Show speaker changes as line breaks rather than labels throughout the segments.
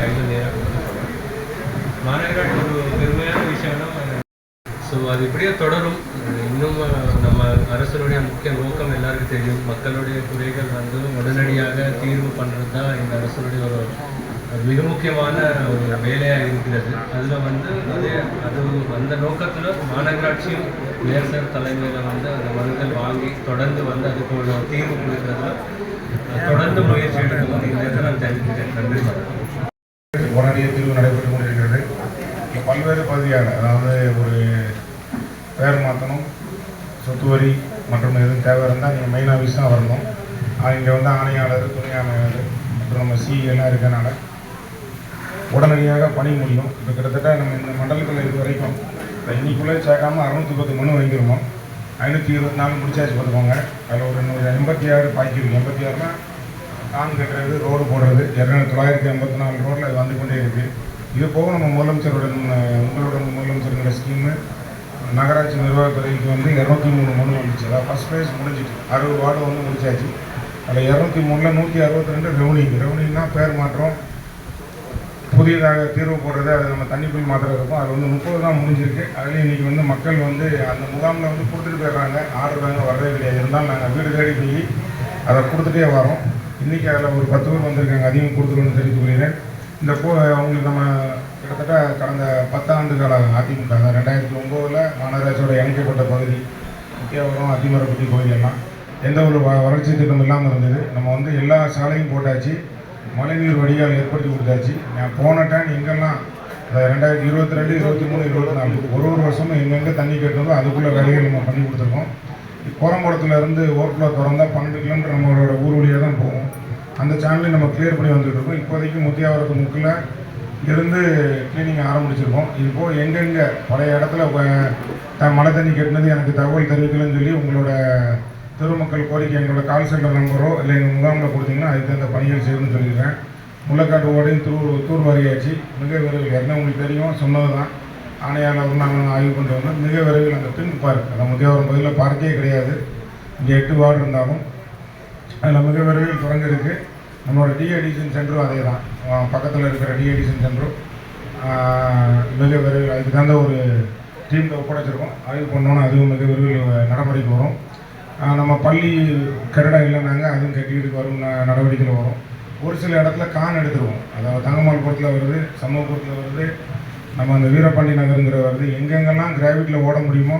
கைது நேராக மாநகராட்சி ஒரு பெருமையான விஷயம்னா ஸோ அது இப்படியே தொடரும். இன்னும் நம்ம அரசனுடைய முக்கிய நோக்கம் எல்லாருக்கும் தெரியும். மக்களுடைய குறைகள் வந்து உடனடியாக தீர்வு பண்ணுறது தான் இந்த அரசனுடைய ஒரு மிக முக்கியமான ஒரு வேலையாக இருக்கிறது. அதில் வந்து அதே அது அந்த நோக்கத்தில் மாநகராட்சியும் மேசர் தலைமையில் வந்து அந்த மனுக்கள் வாங்கி தொடர்ந்து வந்து அதுக்கு ஒரு தீர்வு கொடுக்கறதுல தொடர்ந்து முயற்சி எடுக்கணும். இந்த நான் தெரிவிக்கிறேன். நன்றி.
உடனடிய தீர்வு நடைபெற்று கொண்டிருக்கிறது. பல்வேறு பகுதியான அதாவது ஒரு பெயர் மாற்றணும் சொத்து வரி மற்றும் எதுவும் தேவை இருந்தால் நீங்கள் மெயின் ஆஃபீஸ் தான் வரணும். இங்கே வந்து ஆணையாளர் துணை ஆணையாளர் அப்புறம் நம்ம சி எல்லாம் இருக்கனால உடனடியாக பணி முடியும். இப்போ கிட்டத்தட்ட நம்ம இந்த மண்டலத்தில் இது வரைக்கும் இன்னைக்குள்ளே சேர்க்காமல் அறுநூற்றி பத்து மனு வாங்கிருவோம் ஐநூற்றி இருபத்தி நாலு முடிச்சாச்சு பார்த்துக்கோங்க. அதில் ஒரு நூறு எண்பத்தி ஆறு பாக்கி எண்பத்தி ஆறுனா கான் கட்டுறது ரோடு போடுறது. இரநூறு தொள்ளாயிரத்தி ஐம்பத்தி நாலு ரோட்டில் அது வந்து கொண்டே இருக்குது இது போக நம்ம முதலமைச்சருடன் உங்களோட முதலமைச்சருடைய முதலமைச்சருங்கிற ஸ்கீமு நகராட்சி நிர்வாகத்துறைக்கு வந்து இரநூத்தி மூணு மனு வந்துச்சு. அதாவது ஃபஸ்ட் ஃபேஸ் முடிஞ்சிட்டு அறுபது வார்டு வந்து முடிச்சாச்சு. அதில் இரநூத்தி மூணில் நூற்றி அறுபத்தி ரெண்டு ரெவனிங் ரெவனிங்னா பேர் மாற்றம். புதியதாக தீர்வு போடுறது அது நம்ம தண்ணிக்குள் மாத்திரம் இருக்கும் அது வந்து முப்பது தான் முடிஞ்சிருக்கு. அதில் இன்றைக்கி வந்து மக்கள் வந்து அந்த முகாமில் வந்து கொடுத்துட்டு போயிடுறாங்க. ஆர்டர் வாங்க வரவே கிடையாது. இருந்தாலும் நாங்கள் வீடு தேடி போய் அதை கொடுத்துட்டே வரோம். இன்றைக்கி அதில் ஒரு பத்து பேர் வந்திருக்காங்க அதிகம் கொடுத்துருன்னு தெரிவித்து கொள்கிறேன் இந்த போ அவங்களுக்கு நம்ம கிட்டத்தட்ட கடந்த பத்தாண்டு கால அதிமுக தான் ரெண்டாயிரத்தி ஒம்போதில் மாநகராட்சியோட இணைக்கப்பட்ட பகுதி முக்கியவரம் அதிமரப்பட்டி பகுதியெல்லாம் எந்த ஒரு வ- வறட்சி திட்டம் இல்லாமல் இருந்தது. நம்ம வந்து எல்லா சாலையும் போட்டாச்சு. மழைநீர் வடிகால் ஏற்படுத்தி கொடுத்தாச்சு. நான் போன டைம் எங்கெல்லாம் ரெண்டாயிரத்தி இருபத்தி ரெண்டு இருபத்தி மூணு இருபத்தி நாலு ஒரு ஒரு வருஷமும் எங்கெங்கே தண்ணி கட்டணும் அதுக்குள்ளே வேலைகள் நம்ம பண்ணி கொடுத்துருக்கோம். கோரம்புரத்துலேருந்து ஓர்ஃப்ளோ திறந்தா பன்னெண்டு கிலோமீட்டர் நம்மளோட ஊர் வழியாக தான் போகும். அந்த சேனலையும் நம்ம கிளியர் பண்ணி வந்துட்டுருக்கோம். இப்போதைக்கு முத்தியாவரத்து முக்கில் இருந்து கிளீனிங் ஆரம்பிச்சிருக்கோம். இது எங்கெங்கே பழைய இடத்துல த- மழை தண்ணி கட்டினது எனக்கு தகவல் தெரிவிக்கலன்னு சொல்லி உங்களோட திருமக்கள் கோரிக்கை எங்களோட கால் சென்டர் நம்பரோ இல்லை எங்கள் முகாமில் கொடுத்தீங்கன்னா அதுக்கு தகுந்த பணிகள் செய்யணும்னு சொல்லியிருக்கேன். முள்ளக்காட்டு ஓடையும் தூர் தூர் வரையாச்சு மிக விரைவில் என்ன உங்களுக்கு தெரியும் சொன்னது தான் ஆணையாளர் நாங்கள் ஆய்வு கொண்டு வந்தோம் மிக விரைவில் அந்த பின் பார்க் அந்த முதியவரம் பகுதியில் பார்க்கே கிடையாது. இங்கே எட்டு வார்டு இருந்தாலும் அதில் மிக விரைவில் தொடங்கிருக்கு நம்மளோட டிஎடிஷன் சென்டரும் அதே தான் பக்கத்தில் இருக்கிற டிஎடிஷன் சென்டரும் மிக விரைவில் அதுக்கு தகுந்த ஒரு டீமில் ஒப்படைச்சிருக்கோம். ஆய்வு பண்ணோன்னா அதுவும் மிக விரைவில் நடைமுறைக்கு வரும். நம்ம பள்ளி கட்டடம் இல்லைனாங்க அதுவும் கட்டிக்கிட்டு வரும் ந- நடவடிக்கையில் வரும். ஒரு சில இடத்துல கான் எடுத்துருவோம். அதாவது தங்கமால்புரத்தில் வருது சமூகபுரத்தில் வருது நம்ம அந்த வீரபாண்டி நகருங்கிற வருது எங்கெங்கெல்லாம் கிராவிட்டியில் ஓட முடியுமோ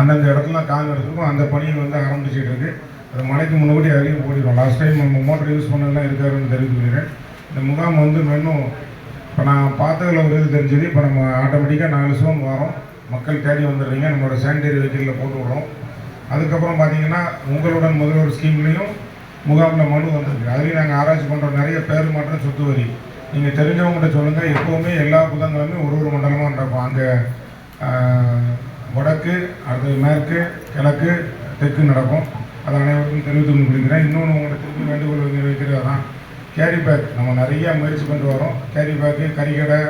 அந்தந்த இடத்துல காங்க எடுத்துருக்கோம் அந்த பணியை வந்து ஆரம்பிச்சுட்டு இருக்கு. அது மழைக்கு முன்னாடி அதிகம் ஓடிடும் லாஸ்ட் டைம் நம்ம மோட்டர் யூஸ் பண்ணதெல்லாம் இருக்காருன்னு தெரிவித்துக்கிறேன் இந்த முகாம் வந்து இன்னும் இப்போ நான் பார்த்ததில் ஒரு இது தெரிஞ்சது. இப்போ நம்ம ஆட்டோமேட்டிக்காக நாலு சோன் வரோம். மக்கள் தேடி வந்துடுறீங்க. நம்மளோட சானிடரி வெஹிக்கிளில் போட்டு விடுறோம். அதுக்கப்புறம் பார்த்தீங்கன்னா உங்களுடன் முதல்வர் ஸ்கீம்லேயும் முகாமில் மனு வந்திருக்கு. அதுலேயும் நாங்கள் ஆராய்ச்சி பண்ணுறோம் நிறைய பேர் மாற்றம் சொத்து வரி. நீங்கள் தெரிஞ்சவங்ககிட்ட சொல்லுங்கள் எப்போவுமே எல்லா புதன்கிழமையும் ஒரு ஒரு மண்டலமாக நடக்கும். அங்கே வடக்கு அடுத்தது மேற்கு கிழக்கு தெற்கு நடக்கும். அதை அனைவருக்கும் தெரிவித்து முடிக்கிறேன் இன்னொன்று உங்களை திருப்பி வேண்டுகோள் வைக்கிறது தான் கேரி பேக் நம்ம நிறைய முயற்சி பண்ணிட்டு வரோம். கேரி பேக்கு கறிக்கடை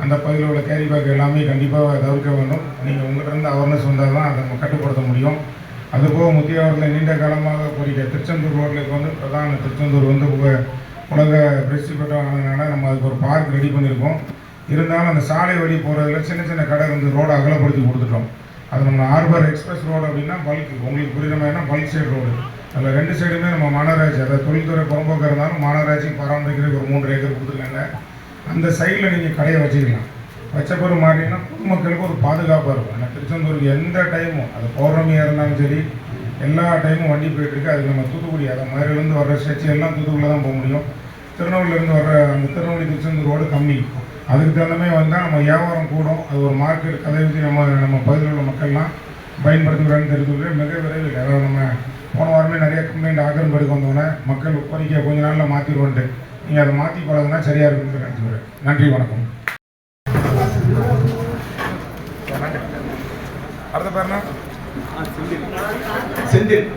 அந்த பகுதியில் உள்ள கேரி பேக் எல்லாமே கண்டிப்பாக தவிர்க்க வேண்டும். நீங்கள் உங்கள்கிட்ட இருந்து அவேர்னஸ் வந்தால் தான் அதை நம்ம கட்டுப்படுத்த முடியும். அதுபோக முத்தியாவரத்தில் நீண்ட காலமாக கோரிக்கை திருச்செந்தூர் ரோட்டில் வந்து பிரதான திருச்செந்தூர் வந்து உக- உலக பிரசித்தி பெற்றவங்கனால நம்ம அதுக்கு ஒரு பார்க் ரெடி பண்ணியிருக்கோம். இருந்தாலும் அந்த சாலை வழி போகிறதுல சின்ன சின்ன கடை வந்து ரோடை அகலப்படுத்தி கொடுத்துட்டோம். அது நம்ம ஆர்பர் எக்ஸ்பிரஸ் ரோடு அப்படின்னா பல்க் உங்களுக்கு புரியுற மாதிரினா பல்க் சைடு ரோடு அதில் ரெண்டு சைடுமே நம்ம மாநகராட்சி. அதாவது தொழில்துறை புறம்போக்கு இருந்தாலும் மாநகராட்சி பராமரிக்கிறதுக்கு ஒரு மூன்று ஏக்கர் கொடுத்துருக்காங்க. அந்த சைடில் நீங்கள் கடையை வச்சுக்கலாம். வச்ச பிறகு மாறினா பொதுமக்களுக்கு ஒரு பாதுகாப்பாக இருக்கும். ஏன்னா திருச்செந்தூருக்கு எந்த டைமும் அது பௌர்ணமியாக இருந்தாலும் சரி எல்லா டைமும் வண்டி போயிட்டுருக்கு அது நம்ம தூத்துக்குடி அதை மாதிரிலேருந்து வர்ற ஸ்ட்ரெச் எல்லாம் தூத்துக்குடியில் தான் போக முடியும். திருநெல்வேலியிலேருந்து வர்ற அந்த திருநெல்வேலி திருச்செந்தூர் ரோடு கம்மி. அதுக்கு தகுந்த மாதிரி வந்தால் நம்ம வியாபாரம் கூடும். அது ஒரு மார்க்கெட் கதை வச்சு நம்ம நம்ம பகுதியில் உள்ள மக்கள்லாம் பயன்படுத்துகிறான்னு தெரிஞ்சுக்கிறேன் மிக விரைவில் அதாவது நம்ம போன வாரமே நிறைய கம்ப்ளைண்ட் ஆக்கிரமிப்படுக்க வந்தோடனே மக்கள் கோரிக்கையை கொஞ்ச நாளில் மாற்றிடுவோன்ட்டு நீங்கள் அதை மாற்றி பழகுனா சரியாக இருக்குன்னு நினச்சிக்கிறேன். நன்றி வணக்கம். அடுத்த பேர் என்ன?
செந்தில்.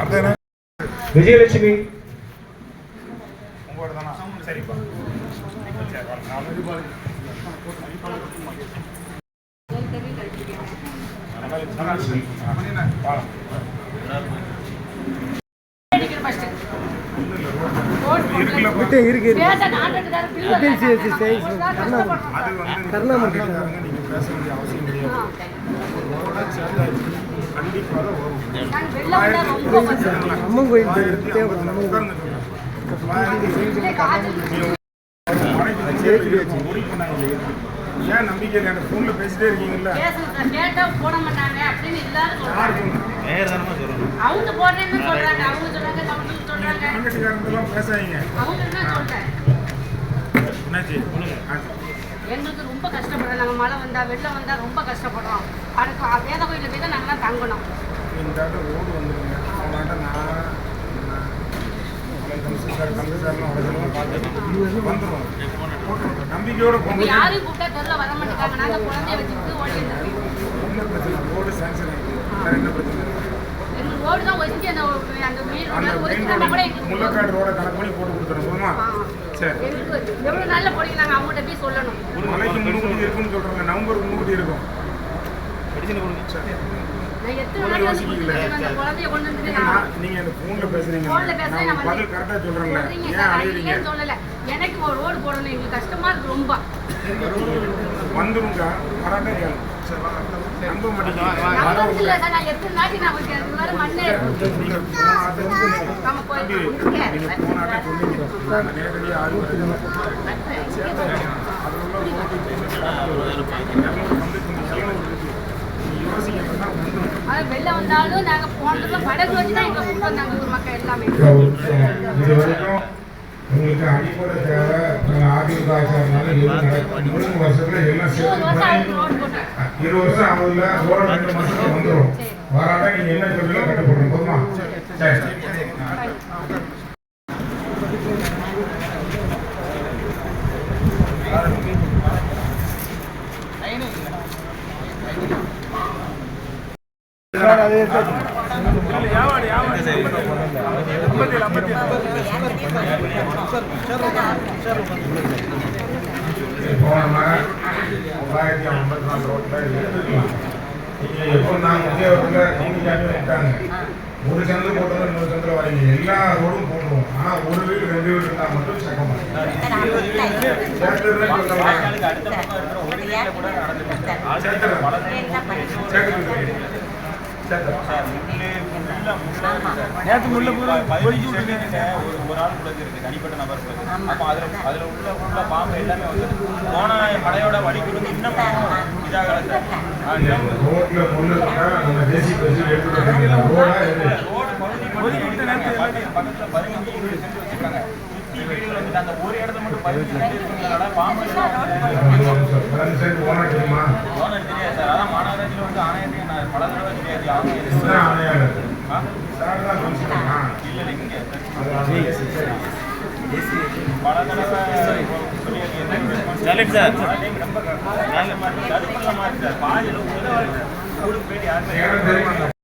அடுத்த என்ன?
விஜயலட்சுமி.
உங்களோட தானா சரிப்பா இருக்கு.
இருக்கு
பேச
வேண்டிய அவசியம் கிடையாது
கஷ்டம்.
அம்மன் கோயில் தேவை
ஏன் நம்பிக்கை இல்லை எனக்கு ஃபோனில் பேசிட்டே இருக்கீங்களா
பேசுங்க சார். கேட்டா போட மாட்டாங்க அப்படின்னு எல்லாரும் சொல்றாங்க. அவங்க போடுறேன்னு சொல்றாங்க அவங்க சொல்றாங்க அவங்க சொல்றாங்க.
மார்க்கெட்டுக்காரங்கெல்லாம் பேசாதீங்க.
அவங்க என்ன சொல்றேன்.
என்னாச்சு? ஆ,
எங்களுக்கு ரொம்ப கஷ்டப்படுறோம். நாங்கள் மழை வந்தா வெள்ளம் வந்தா ரொம்ப கஷ்டப்படுறோம். அதுக்கு வேத கோயிலில் போய் தான் நாங்களாம் தங்கணும்.
இந்த ரோடு வந்துருங்க. அவனாட்ட நான் நம்பிக்கையோட ரோடு சாங்ஷன் என்ன பிரச்சனை முள்ளக்காடு ரோட கணக்கு பண்ணி போட்டு கொடுத்துறோம் போதுமா. சரி.
எங்களுக்கு எவ்வளோ நாளில் போடுங்க நாங்கள் அவங்கள்ட்ட போய் சொல்லணும்.
மலைக்கு முன்கூட்டி இருக்குன்னு நவம்பருக்கு முன்கூட்டி இருக்கும். சரி.
அந்த
நீங்க பேசுறீங்க. நான் பதில் கரெக்டா சொல்றேன்ல. ஏன்
சொல்லல? எனக்கு ஒரு ரோடு போடணும் எங்களுக்கு கஷ்டமா இருக்கு ரொம்ப.
வந்துருங்க. வராட்டே கேளு. சரி, வா. நம்ப மாட்டீங்க
நம்புறது இல்ல சார். நான் எத்தனை நாளைக்கு நான் வைக்கிறேன் இது வேற மண்ணு.
நீங்க போன ஆட்டை
நம்ம போய்
நீங்க போன ஆட்டை சொன்னீங்க நான் நேரடியாக ஆய்வு பண்ணி சேர்த்தேன் அதில் உள்ள ரோடு இரநூறு வந்து இரநூறு
அது வெளில வந்தாலும் நாங்க போனதுல படகு வச்சு தான் எங்க கூட்டு வந்தாங்க ஊர் மக்கள் எல்லாமே.
இது வரைக்கும் உங்களுக்கு அடிப்படை தேவை நீங்கள் அதிமுக ஆச்சாரனால எதுவும் நடக்கும் மூணு வருஷத்துல எல்லாம்
இருபது
சேர்த்து
வருஷம் ஆகுது ரோடு போட்டு
இருபது வருஷம் ஆகுதுல ரோட ரெண்டு மாசத்துல வந்துடும் வராட்டா நீங்க என்ன போதுமா? சரி இப்போ நம்ம தொள்ளாயிரத்தி ஐம்பத்தி நாலு ரோட்டில் எடுத்துக்கலாம் நீங்கள் எப்போ நான் முக்கியத்தில் கம்யூனிக்காட்டி விட்டாங்க ஒரு சந்து போட்டது இன்னொரு சந்தில் வரீங்க எல்லா ரோடும் போடுவோம் ஆனால் ஒரு வீடு ரெண்டு வீடு இருந்தால் மட்டும் சக்கமாக சேர்த்துறேன்னு
நேற்று உள்ள பூரா பதினஞ்சு சென்டிமீட்டர் ஒரு ஒரு ஆள் இருக்கு தனிப்பட்ட நபர் அப்போ அதுல அதுல உள்ள உள்ள பாம்பு எல்லாமே வந்து போன இன்னும்
நம்ம தேசிய பேசி எடுத்துட்டு வரீங்க ரோடா
பகுதி பக்கத்துல பதினஞ்சு சென்ட் வச்சிருக்காங்க. அந்த ஒரு மட்டும் பதினஞ்சு இருக்கிறதுனால பாம்பு
ஓனர்
தெரியாது சார் அதான் மாநகராட்சியில் வந்து ஆணையத்துக்கு நான் பல தடவை தெரியாது அவங்க
இதுதான் ஆணையாளர்
ஆ?
சார் தான் கமிஷனரா?
இல்ல இல்ல இங்க
அது ஆணையர் சரி.
பல தடவை சொல்லி ஸ்டாலின் சார் நல்ல மாதிரி சார் பாதியில் போயிட்டு